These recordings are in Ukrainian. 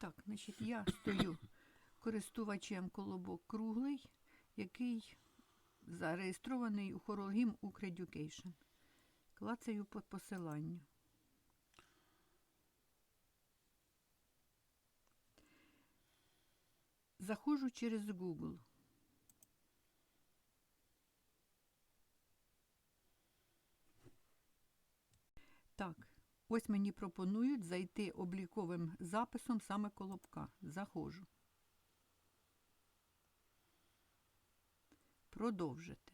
Так, значить, я стою користувачем колобок круглий, який зареєстрований у Хоролгім Ukreducation. Клацаю по посиланню. Заходжу через Google. Так, ось мені пропонують зайти обліковим записом саме колобка. Заходжу. Продовжити.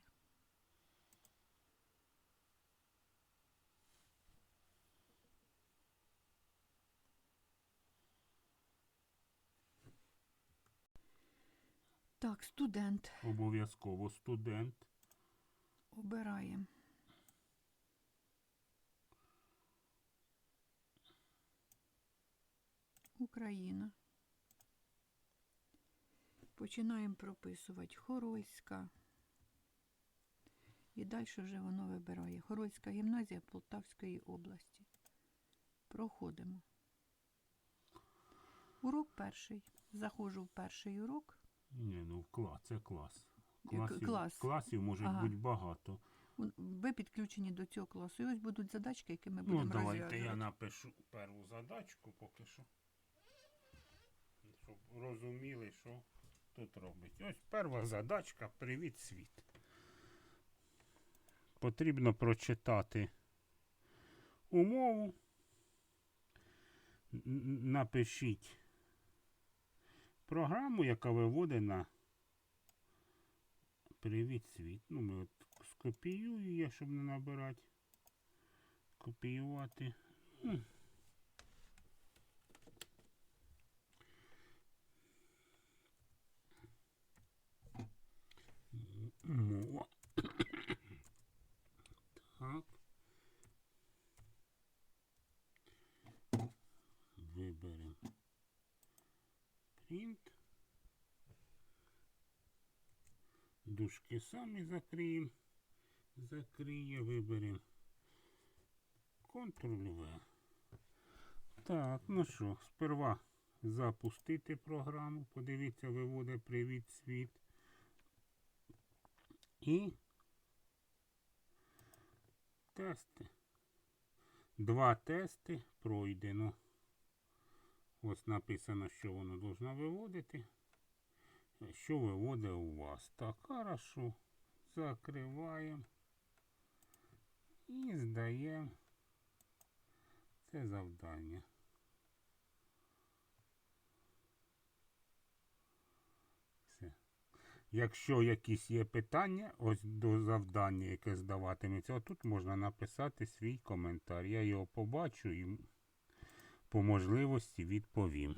Так, студент. Обов'язково студент. Обираємо. Україна. Починаємо прописувати Хорольська. І далі вже воно вибирає. Хорольська гімназія Полтавської області. Проходимо. Урок перший. Заходжу в перший урок. Ні, ну клас, це клас. Класів, клас. класів може Ага. бути багато. Ви підключені до цього класу. І ось будуть задачки, які ми Ну, будемо давайте розв'язувати. я напишу першу задачку поки що. Щоб розуміли, що тут робить. Ось перша задачка Привіт світ. Потрібно прочитати умову. Напишіть програму, яка виводить на Привіт світ. Ну, ми от скопіюю я, щоб не набирати. Копіювати. Виберемо. Принт. Дужки самі закриємо. Закриє, виберемо. Ctrl-V. Так, ну що, сперва запустити програму. Подивіться, виводить привіт світ. І тести. Два тести пройдено. Ось написано, що воно должно виводити. Що виводить у вас. Так, хорошо. Закриваємо. І здаємо це завдання. Все. Якщо якісь є питання, ось до завдання, яке здаватиметься, тут можна написати свій коментар. Я його побачу і по можливості відповім.